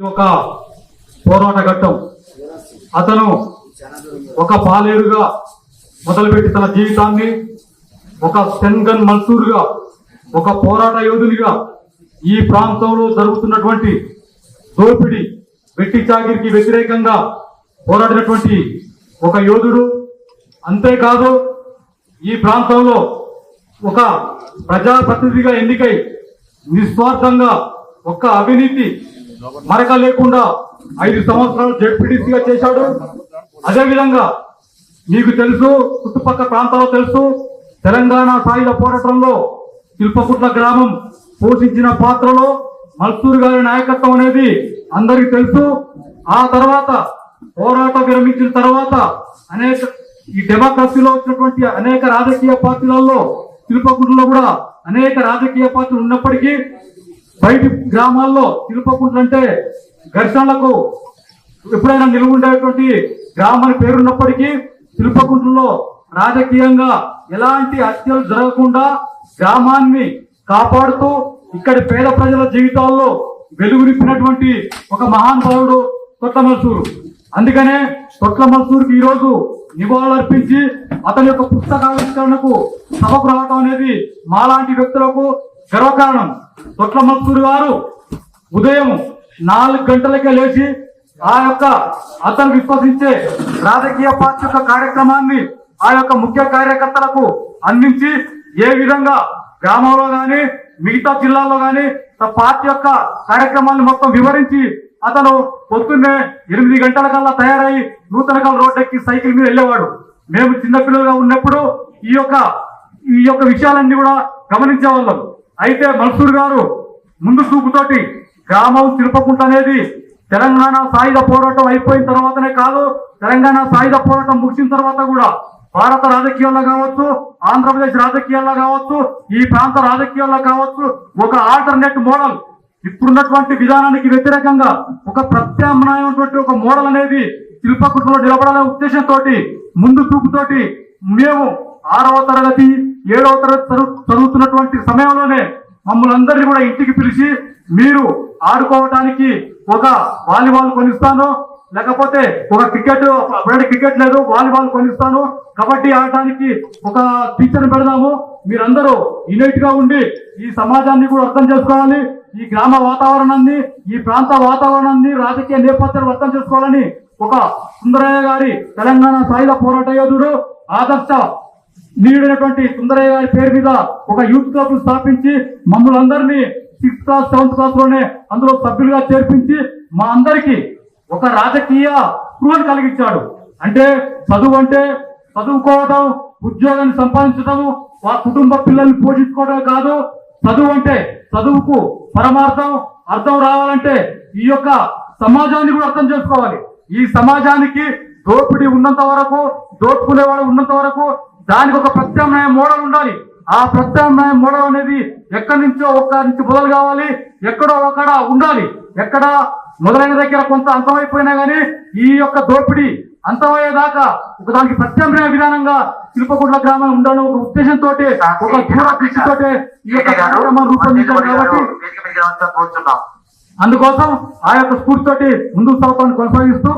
ఒక పోరాట ఘట్టం. అతను ఒక పాలేరుగా మొదలుపెట్టి తన జీవితాన్ని ఒక సెన్గన్ మన్సూర్గా ఒక పోరాట యోధునిగా ఈ ప్రాంతంలో జరుగుతున్నటువంటి దోపిడి వెట్టి చాకిరికి వ్యతిరేకంగా పోరాడినటువంటి ఒక యోధుడు. అంతేకాదు ఈ ప్రాంతంలో ఒక ప్రజాప్రతినిధిగా ఎన్నికై నిస్వార్థంగా ఒక్క అవినీతి మరక లేకుండా ఐదు సంవత్సరాలు జడ్పీటీసీగా చేశాడు. అదేవిధంగా మీకు తెలుసు చుట్టుపక్కల ప్రాంతాల్లో తెలుసు తెలంగాణ సాయుధ పోరాటంలో శిల్పకుట్ల గ్రామం పోషించిన పాత్రలో మల్సూర్ గారి నాయకత్వం అనేది అందరికీ తెలుసు. ఆ తర్వాత పోరాటం విరమించిన తర్వాత అనేక ఈ డెమోక్రసీలో వచ్చినటువంటి అనేక రాజకీయ పార్టీలలో శిల్పకుట్లలో కూడా అనేక రాజకీయ పార్టీలు ఉన్నప్పటికీ బయటి గ్రామాల్లో శిల్పకుంట్లు ఘర్షణలకు ఎప్పుడైనా నిలువ ఉండేటువంటి గ్రామానికి పేరున్నప్పటికీ శిల్పకుంట్లలో రాజకీయంగా ఎలాంటి హత్యలు జరగకుండా గ్రామాన్ని కాపాడుతూ ఇక్కడి పేద ప్రజల జీవితాల్లో వెలుగునిప్పినటువంటి ఒక మహానుభావుడు కొత్త మల్సూరు అందుకనే కొత్త మల్సూరుకి ఈరోజు నివాళులర్పించి అతని యొక్క పుస్తకావిష్కరణకు సభకు రావడం అనేది మాలాంటి వ్యక్తులకు గర్వకారణం తొట్ల గారు ఉదయం నాలుగు గంటలకే లేచి ఆ యొక్క అతను విశ్వసించే రాజకీయ పార్టీ యొక్క కార్యక్రమాన్ని ఆ యొక్క ముఖ్య కార్యకర్తలకు అందించి ఏ విధంగా గ్రామంలో గాని మిగతా జిల్లాల్లో గాని తన పార్టీ యొక్క కార్యక్రమాన్ని మొత్తం వివరించి అతను పొద్దున్నే ఎనిమిది గంటల కల్లా తయారై నూతనకల్ రోడ్ ఎక్కి సైకిల్ మీద వెళ్ళేవాడు. మేము చిన్నపిల్లలుగా ఉన్నప్పుడు ఈ యొక్క ఈ యొక్క విషయాలన్నీ కూడా గమనించేవాళ్ళం. అయితే మన్సూర్ గారు ముందు చూపుతోటి గ్రామం తిరుపకుంట అనేది తెలంగాణ సాయుధ పోరాటం అయిపోయిన తర్వాతనే కాదు తెలంగాణ సాయుధ పోరాటం ముగిసిన తర్వాత కూడా భారత రాజకీయాల్లో కావచ్చు ఆంధ్రప్రదేశ్ రాజకీయాల్లో కావచ్చు ఈ ప్రాంత రాజకీయాల్లో కావచ్చు ఒక ఆల్టర్నేట్ మోడల్. ఇప్పుడున్నటువంటి విధానానికి వ్యతిరేకంగా ఒక ప్రత్యామ్నాయమైనటువంటి ఒక మోడల్ అనేది శిల్పకృతిలో నిలబడాలనే ఉద్దేశంతో ముందు చూపుతోటి మేము ఆరవ తరగతి ఏడవ తరగతి చదువు- సమయంలోనే మమ్మల్ని అందరినీ కూడా ఇంటికి పిలిచి మీరు ఆడుకోవటానికి ఒక వాలీబాల్ కొనిస్తాను లేకపోతే ఒక క్రికెట్ అప్పుడంటే క్రికెట్ లేదు వాలీబాల్ కొనిస్తాను. కబడ్డీ ఆడటానికి ఒక టీచర్ పెడదాము. మీరందరూ యునైట్గా ఉండి ఈ సమాజాన్ని కూడా అర్థం చేసుకోవాలి ఈ గ్రామ వాతావరణాన్ని ఈ ప్రాంత వాతావరణాన్ని రాజకీయ నేపథ్యాలు అర్థం చేసుకోవాలని ఒక సుందరయ్య గారి తెలంగాణ సాయుధ పోరాట యోధుడు ఆదర్శ నీడైనటువంటి సుందరయ్య గారి పేరు మీద ఒక యూత్ క్లబ్ స్థాపించి మమ్మల్ని అందరినీ సిక్స్త్ క్లాస్ సెవెంత్ క్లాస్లోనే అందులో సభ్యులుగా చేర్పించి మా అందరికి ఒక రాజకీయ స్పృహను కలిగించాడు. అంటే చదువు అంటే చదువుకోవడం ఉద్యోగాన్ని సంపాదించడం వా కుటుంబ పిల్లల్ని పోషించుకోవడం కాదు. చదువు అంటే చదువుకు పరమార్థం అర్థం రావాలంటే ఈ యొక్క సమాజాన్ని కూడా అర్థం చేసుకోవాలి. ఈ సమాజానికి దోపిడీ ఉన్నంత వరకు దోపుకునేవాడు ఉన్నంత వరకు దానికి ఒక ప్రత్యామ్నాయ మోడల్ ఉండాలి. ఆ ప్రత్యామ్నాయ మోడల్ అనేది ఎక్కడి నుంచో ఒక్క నుంచి మొదలు కావాలి. ఎక్కడో ఒకడ ఉండాలి. ఎక్కడ మొదలైన దగ్గర కొంత అంతమైపోయినా గానీ ఈ యొక్క దోపిడీ అంతమయ్యేదాకా ఒక దానికి ప్రత్యామ్నాయ విధానంగా శిల్పకుంట్ల గ్రామం ఉండాలని ఒక ఉద్దేశంతో ఒక దూరదృష్టితో ఈ యొక్క కార్యక్రమాన్ని రూపొందించారు కాబట్టి మీద అందుకోసం ఆ యొక్క స్ఫూర్తితోటి ముందుకు సాగుతాన్ని కొనసాగిస్తూ